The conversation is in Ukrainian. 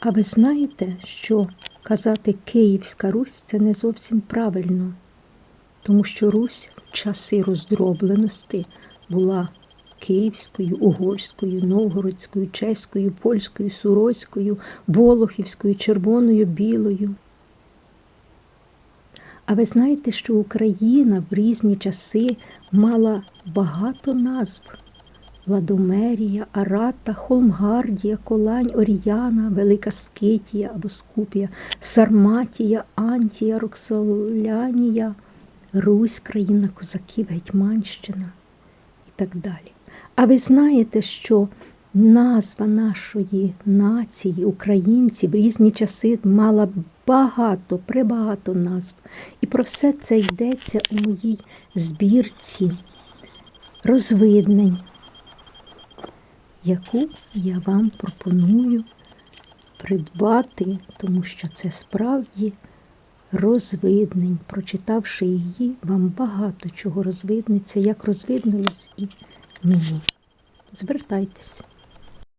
А ви знаєте, що казати Київська Русь це не зовсім правильно, тому що Русь в часи роздробленості була Київською, Угорською, Новгородською, Чеською, Польською, Суроською, Болохівською, Червоною, Білою. А ви знаєте, що Україна в різні часи мала багато назв. Ладомерія, Арата, Холмгардія, Колань, Оріяна, Велика Скитія або Скупія, Сарматія, Антія, Роксолянія, Русь, країна козаків, Гетьманщина і так далі. А ви знаєте, що назва нашої нації, українців в різні часи мала багато, прибагато назв. І про все це йдеться у моїй збірці розвиднень яку я вам пропоную придбати, тому що це справді розвиднень. Прочитавши її, вам багато чого розвиднеться, як розвиднилось і мені. Звертайтеся.